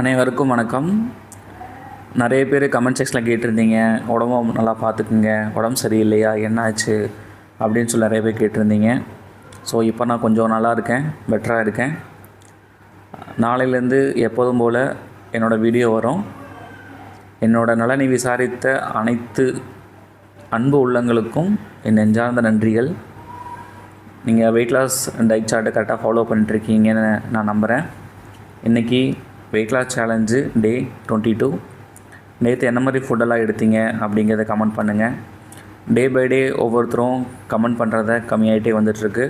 அனைவருக்கும் வணக்கம். நிறைய பேர் கமெண்ட் செக்ஷனில் கேட்டிருந்தீங்க. உடம்பு நல்லா பார்த்துக்குங்க. உடம்பு சரியில்லையா? என்ன ஆச்சு அப்படின்னு சொல்லி நிறைய பேர் கேட்டிருந்தீங்க. ஸோ இப்போ நான் கொஞ்சம் நல்லா இருக்கேன். பெட்டராக இருக்கேன். நாளையிலேருந்து எப்போதும் போல் என்னோடய வீடியோ வரும். என்னோடய நலனை விசாரித்த அனைத்து அன்பு உள்ளங்களுக்கும் என் நெஞ்சார்ந்த நன்றிகள். நீங்கள் வெயிட் லாஸ் டயட் சார்ட்டை கரெக்டாக ஃபாலோ பண்ணிட்டுருக்கீங்கன்னு நான் நம்புகிறேன் இன்றைக்கி weight loss challenge day twenty two நேற்று என்ன மாதிரி ஃபுட்டெல்லாம் எடுத்தீங்க அப்படிங்கிறத கமெண்ட் பண்ணுங்கள் டே பை டே ஒவ்வொருத்தரும் கமெண்ட் பண்ணுறத கம்மியாகிட்டே வந்துட்டுருக்கு.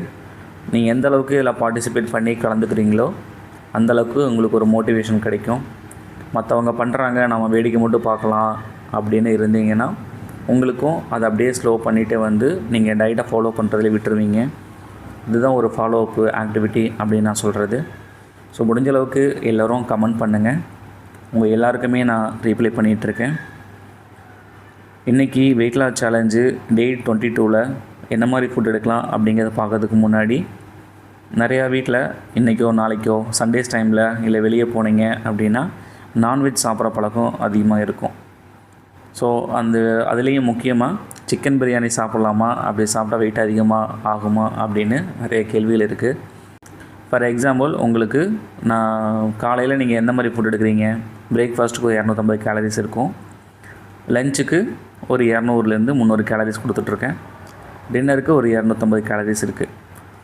நீங்கள் எந்த அளவுக்கு இதில் பார்ட்டிசிபேட் பண்ணி கலந்துக்கிறீங்களோ அந்தளவுக்கு உங்களுக்கு ஒரு மோட்டிவேஷன் கிடைக்கும். மற்றவங்க பண்ணுறாங்க நம்ம வேடிக்கை மட்டும் பார்க்கலாம் அப்படின்னு இருந்தீங்கன்னா உங்களுக்கும் அதை அப்படியே ஸ்லோ பண்ணிகிட்டே வந்து நீங்கள் டயட்டை ஃபாலோ பண்ணுறதுல விட்டுருவீங்க. இதுதான் ஒரு ஃபாலோ அப் ஆக்டிவிட்டி அப்படின்னு நான் சொல்கிறது ஸோ முடிஞ்ச அளவுக்கு எல்லோரும் கமெண்ட் பண்ணுங்கள் உங்கள் எல்லாருக்குமே நான் ரீப்ளை பண்ணிகிட்ருக்கேன் இன்றைக்கி weight loss challenge day twenty டூவில் என்ன மாதிரி ஃபுட் எடுக்கலாம் அப்படிங்கிறத பார்க்கறதுக்கு முன்னாடி நிறையா வீட்டில் இன்றைக்கோ நாளைக்கோ சண்டேஸ் டைமில் இல்லை வெளியே போனீங்க அப்படின்னா நான்வெஜ் சாப்பிட்ற பழக்கம் அதிகமாக இருக்கும். ஸோ அந்த அதுலேயும் முக்கியமாக சிக்கன் பிரியாணி சாப்பிட்லாமா? அப்படி சாப்பிட்டா வெயிட் அதிகமாக ஆகுமா? அப்படின்னு நிறைய கேள்விகள் இருக்குது ஃபார் எக்ஸாம்பிள் உங்களுக்கு நான் காலையில் நீங்கள் எந்த மாதிரி ஃபுட் எடுக்கிறீங்க? பிரேக்ஃபாஸ்ட்டுக்கு ஒரு இரநூத்தம்பது கேலரிஸ் இருக்கும். லஞ்சுக்கு ஒரு இரநூறுலேருந்து முந்நூறு கேலரிஸ் கொடுத்துட்ருக்கேன். டின்னருக்கு ஒரு இரநூத்தம்பது கேலரிஸ் இருக்குது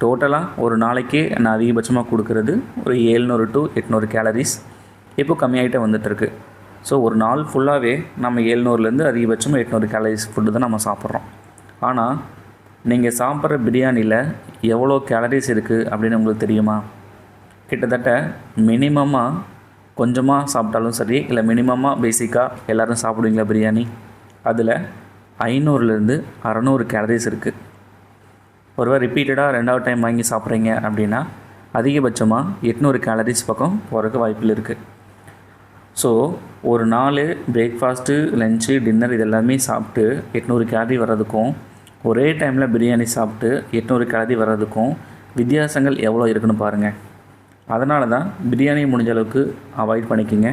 டோட்டலாக ஒரு நாளைக்கு நான் அதிகபட்சமாக கொடுக்குறது ஒரு ஏழ்நூறு டு எட்நூறு கேலரிஸ் இப்போ கம்மியாகிட்டே வந்துட்டுருக்கு ஸோ ஒரு நாள் ஃபுல்லாகவே நம்ம ஏழ்நூறுலேருந்து அதிகபட்சமாக எட்நூறு கேலரிஸ் ஃபுட்டு தான் நம்ம சாப்பிட்றோம். ஆனால் நீங்கள் சாப்பிட்ற பிரியாணியில் எவ்வளோ கேலரிஸ் இருக்குது அப்படின்னு உங்களுக்கு தெரியுமா? கிட்டத்தட்ட மினிமமாக கொஞ்சமாக சாப்பிட்டாலும் சரி இல்லை மினிமமாக பேசிக்காக எல்லோரும் சாப்பிடுவீங்களா பிரியாணி? அதில் ஐநூறுலேருந்து அறநூறு கேலரிஸ் இருக்குது ஒருவர் ரிப்பீட்டடாக ரெண்டாவது டைம் வாங்கி சாப்பிட்றீங்க அப்படின்னா அதிகபட்சமாக எட்நூறு கேலரிஸ் பக்கம் போகிறதுக்கு வாய்ப்பில் இருக்குது ஸோ ஒரு நாள் பிரேக்ஃபாஸ்ட்டு லஞ்சு டின்னர் இதெல்லாமே சாப்பிட்டு எட்நூறு கேலரி வர்றதுக்கும் ஒரே டைமில் பிரியாணி சாப்பிட்டு எட்நூறு கேலரி வர்றதுக்கும் வித்தியாசங்கள் எவ்வளோ இருக்குன்னு பாருங்கள் அதனால தான் பிரியாணி முடிஞ்ச அளவுக்கு அவாய்ட் பண்ணிக்கோங்க.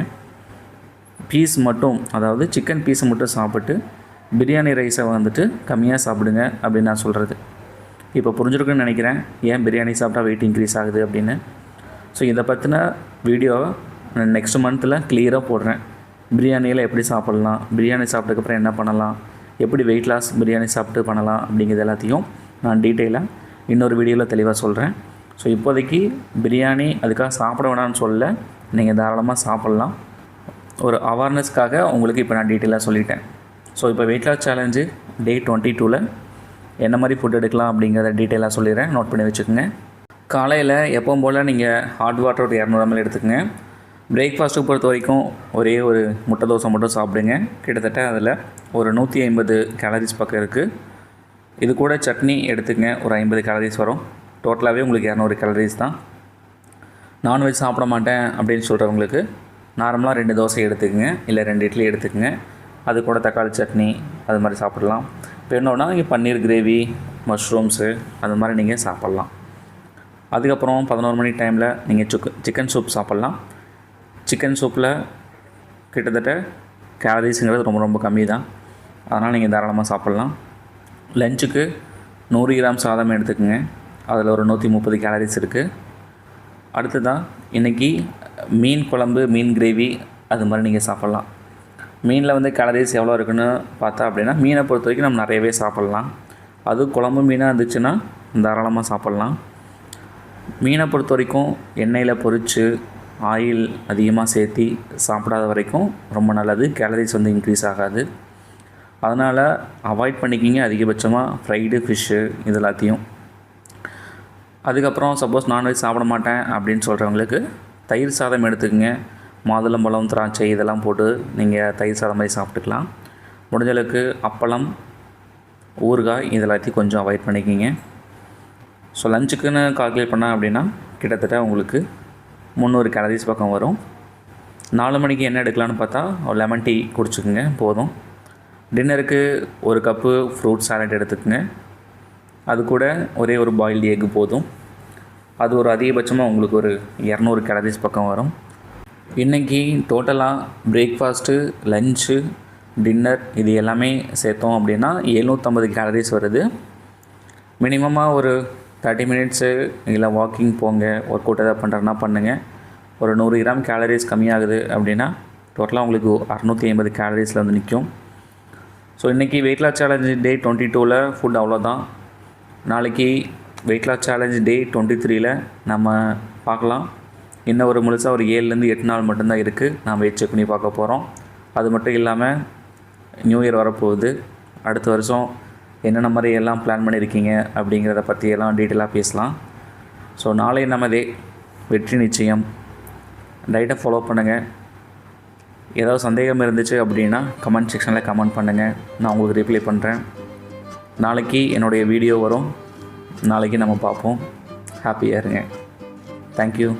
பீஸ் மட்டும் அதாவது சிக்கன் பீஸை மட்டும் சாப்பிட்டு பிரியாணி ரைஸை வந்துட்டு கம்மியாக சாப்பிடுங்க அப்படின்னு நான் சொல்கிறது இப்போ புரிஞ்சிருக்குன்னு நினைக்கிறேன். ஏன் பிரியாணி சாப்பிட்டா வெயிட் இன்க்ரீஸ் ஆகுது அப்படின்னு. ஸோ இதை பற்றின வீடியோவை நான் நெக்ஸ்ட் மந்த்தில் கிளியராக போடுறேன். பிரியாணியில் எப்படி சாப்பிட்லாம்? பிரியாணி சாப்பிட்டதுக்கப்புறம் என்ன பண்ணலாம்? எப்படி வெயிட் லாஸ் பிரியாணி சாப்பிட்டு பண்ணலாம் அப்படிங்கிறது எல்லாத்தையும் நான் டீட்டெயிலாக இன்னொரு வீடியோவில் தெளிவாக சொல்கிறேன் ஸோ இப்போதைக்கு பிரியாணி அதுக்காக சாப்பிட வேணாம்னு சொல்ல நீங்கள் தாராளமாக சாப்பிட்லாம். ஒரு அவேர்னஸ்க்காக உங்களுக்கு இப்போ நான் டீட்டெயிலாக சொல்லிட்டேன். ஸோ இப்போ weight loss challenge day twenty டூவில் என்ன மாதிரி ஃபுட் எடுக்கலாம் அப்படிங்கிறத டீட்டெயிலாக சொல்லிடுறேன். நோட் பண்ணி வச்சுக்கோங்க. காலையில் எப்பவும் போல் நீங்கள் ஹாட் வாட்டர் ஒரு இரநூறு எடுத்துக்கோங்க எடுத்துக்கங்க. பிரேக்ஃபாஸ்ட்டு பொறுத்த வரைக்கும் ஒரே ஒரு முட்டை தோசை மட்டும் சாப்பிடுங்க. கிட்டத்தட்ட அதில் ஒரு நூற்றி ஐம்பது கேலரிஸ் பக்கம் இருக்குது இது கூட சட்னி எடுத்துக்கங்க ஒரு ஐம்பது கேலரிஸ் வரும். டோட்டலாகவே உங்களுக்கு இரநூறு கேலரிஸ் தான். நான்வெஜ் சாப்பிட மாட்டேன் அப்படின்னு சொல்கிறவங்களுக்கு நார்மலாக ரெண்டு தோசை எடுத்துக்கங்க இல்லை ரெண்டு இட்லி எடுத்துக்கங்க. அது கூட தக்காளி சட்னி அது மாதிரி சாப்பிடலாம். இப்போ என்னோடனா நீங்கள் பன்னீர் கிரேவி மஷ்ரூம்ஸு அது மாதிரி நீங்கள் சாப்பிட்லாம். அதுக்கப்புறம் பதினோரு மணி டைமில் நீங்கள் சுக்கு சிக்கன் சூப் சாப்பிட்லாம். சிக்கன் சூப்பில் கிட்டத்தட்ட கேலரிஸுங்கிறது ரொம்ப ரொம்ப கம்மி தான் அதனால் நீங்கள் தாராளமாக சாப்பிட்லாம். லஞ்சுக்கு நூறு கிராம் சாதம் எடுத்துக்கோங்க. அதில் ஒரு நூற்றி முப்பது கேலரிஸ் இருக்குது அடுத்ததாக இன்றைக்கி மீன் குழம்பு மீன் கிரேவி அது மாதிரி நீங்கள் சாப்பிட்லாம். மீனில் வந்து கேலரிஸ் எவ்வளோ இருக்குன்னு பார்த்தா அப்படின்னா மீனை பொறுத்த வரைக்கும் நம்ம நிறையவே சாப்பிட்லாம். அது குழம்பு மீனாக இருந்துச்சுன்னா தாராளமாக சாப்பிட்லாம். மீனை பொறுத்த வரைக்கும் எண்ணெயில் பொரித்து ஆயில் அதிகமாக சேர்த்தி சாப்பிடாத வரைக்கும் ரொம்ப நல்லது. கேலரிஸ் வந்து இன்க்ரீஸ் ஆகாது. அதனால் அவாய்ட் பண்ணிக்கிங்க அதிகபட்சமாக ஃப்ரைடு ஃபிஷ்ஷு இது எல்லாத்தையும். அதுக்கப்புறம் சப்போஸ் நான்வெஜ் சாப்பிட மாட்டேன் அப்படின்னு சொல்கிறவங்களுக்கு தயிர் சாதம் எடுத்துக்கோங்க. மாதுளம்பழம் திராட்சை இதெல்லாம் போட்டு நீங்கள் தயிர் சாதம் மாதிரி சாப்பிட்டுக்கலாம். முடிஞ்சளவுக்கு அப்பளம் ஊறுகாய் இது எல்லாத்தையும் கொஞ்சம் அவாய்ட் பண்ணிக்கிங்க. ஸோ லஞ்சுக்குன்னு கால்குலேட் பண்ணேன் அப்படின்னா கிட்டத்தட்ட உங்களுக்கு முந்நூறு கேலரிஸ் பக்கம் வரும். நாலு மணிக்கு என்ன எடுக்கலான்னு பார்த்தா ஒரு லெமன் டீ குடிச்சுக்குங்க போதும். டின்னருக்கு ஒரு கப்பு ஃப்ரூட் சாலட் எடுத்துக்கோங்க. அது கூட ஒரே ஒரு பாயில்டு எக் போதும். அது ஒரு அதிகபட்சமாக உங்களுக்கு ஒரு இரநூறு கேலரிஸ் பக்கம் வரும். இன்றைக்கி டோட்டலாக பிரேக்ஃபாஸ்ட்டு லஞ்சு டின்னர் இது எல்லாமே சேர்த்தோம் அப்படின்னா எழுநூற்றம்பது கேலரிஸ் வருது. மினிமமாக ஒரு தேர்ட்டி மினிட்ஸு இல்லை வாக்கிங் போங்க ஒர்க் அவுட் எதாவது பண்ணுறதுனா பண்ணுங்கள் ஒரு நூறு கிராம் கேலரிஸ் கம்மியாகுது அப்படின்னா டோட்டலாக உங்களுக்கு அறநூற்றி ஐம்பது கேலரிஸில் வந்து நிற்கும் ஸோ இன்றைக்கி weight loss challenge day twenty டூவில் ஃபுட் அவ்வளோதான் நாளைக்கு weight loss challenge day twenty த்ரீயில் நம்ம பார்க்கலாம். இன்னும் ஒரு முழுசாக ஒரு ஏழுலேருந்து எட்டு நாள் மட்டும்தான் இருக்குது நாம் வெயிட் செக் பண்ணி பார்க்க போகிறோம் அது மட்டும் இல்லாமல் நியூ இயர் வரப்போகுது. அடுத்த வருஷம் என்னென்ன மாதிரி எல்லாம் பிளான் பண்ணியிருக்கீங்க அப்படிங்கிறத பற்றியெல்லாம் டீட்டெயிலாக பேசலாம். ஸோ நாளை நமதே வெற்றி நிச்சயம். டைட்டை ஃபாலோ பண்ணுங்கள் ஏதாவது சந்தேகம் இருந்துச்சு அப்படின்னா கமெண்ட் செக்ஷனில் கமெண்ட் பண்ணுங்கள் நான் உங்களுக்கு ரிப்ளை பண்ணுறேன் நாளைக்கு என்னுடைய வீடியோ வரும். நாளைக்கு நம்ம பார்ப்போம். ஹாப்பியாக இருங்க. தேங்க்யூ